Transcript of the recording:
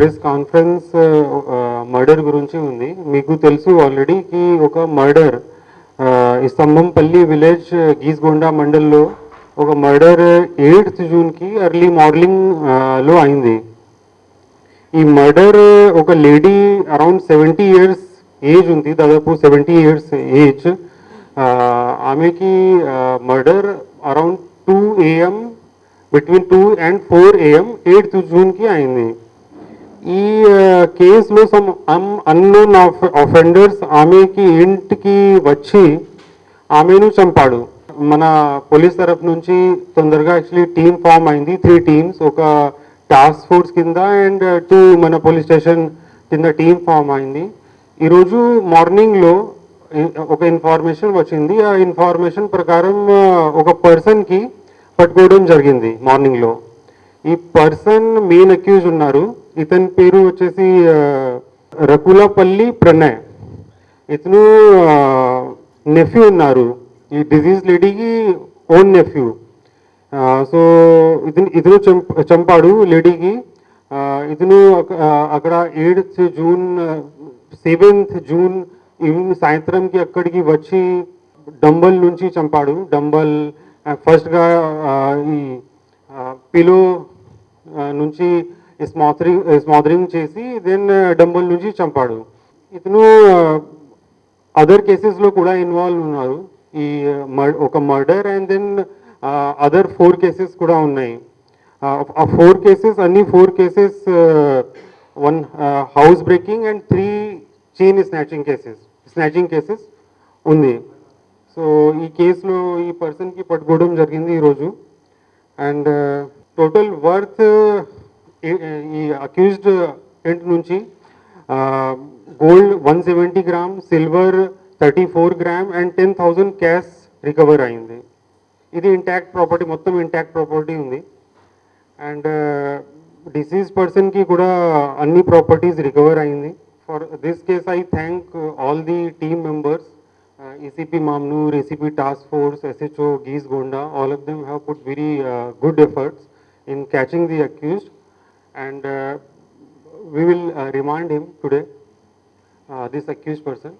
Press conference murder గురించి ఉంది. మీకు తెలుసు ఆల్రెడీ కి ఒక మర్డర్ ఈ స్తంభంపల్లి విలేజ్ గీస్గొండ మండల్లో ఒక మర్డర్ ఎయిత్ జూన్కి ఎర్లీ మార్నింగ్లో అయింది. ఈ మర్డర్ ఒక lady around seventy years age ఉంది. దాదాపు సెవెంటీ ఇయర్స్ ఏజ్ ఆమెకి murder around two AM between two and four AM eighth జూన్కి అయింది. ఈ కేసులో సమ్ అన్నోన్ అఫెండర్స్ ఆమెకి ఇంటికి వచ్చి ఆమెను చంపాడు. మన పోలీస్ తరఫు నుంచి తొందరగా యాక్చువల్లీ టీమ్ ఫామ్ అయింది. త్రీ టీమ్స్ ఒక టాస్క్ ఫోర్స్ కింద అండ్ టూ మన పోలీస్ స్టేషన్ కింద టీమ్ ఫామ్ అయింది. ఈరోజు మార్నింగ్లో ఒక ఇన్ఫర్మేషన్ వచ్చింది. ఆ ఇన్ఫార్మేషన్ ప్రకారం ఒక పర్సన్కి పట్టుకోవడం జరిగింది మార్నింగ్లో ఈ పర్సన్ మెయిన్ అక్యూజ్ ఉన్నారు. ఇతని పేరు వచ్చేసి రకులపల్లి ప్రణయ్. ఇతను నెఫ్యూ ఉన్నారు. ఈ డిజీజ్ లేడీకి ఓన్ నెఫ్యూ సో ఇతను ఇతను చంపాడు లేడీకి ఇతను అక్కడ eighth June seventh June evening సాయంత్రంకి అక్కడికి వచ్చి డంబల్ నుంచి చంపాడు. డంబల్ ఫస్ట్గా ఈ పిలో నుంచి స్మాథరింగ్ స్మాథరింగ్ చేసి దెన్ uh, డంబుల్ నుంచి చంపాడు. ఇతను uh, అదర్ కేసెస్లో కూడా ఇన్వాల్వ్ ఉన్నారు. ఈ uh, ఒక murder and then other four cases కూడా ఉన్నాయి. ఆ ఫోర్ కేసెస్ అన్ని four cases one house breaking and three chain snatching cases snatching cases ఉంది. సో ఈ కేసులో ఈ పర్సన్కి పట్టుకోవడం జరిగింది ఈరోజు. అండ్ టోటల్ వర్త్ ఈ అక్యూజ్డ్ ఎంట్ నుంచి gold one seventy gram silver thirty four gram and ten thousand cash recover అయింది. ఇది ఇంటాక్ట్ ప్రాపర్టీ మొత్తం ఇంటాక్ట్ ప్రాపర్టీ ఉంది. అండ్ డిసీజ్ పర్సన్కి కూడా అన్ని ప్రాపర్టీస్ రికవర్ అయింది. For this case I thank all the team members ECP Mamnoor ACP task force SHO Geesugonda all of them have put very good efforts in catching the accused and we will uh, remand him today, uh, this accused person.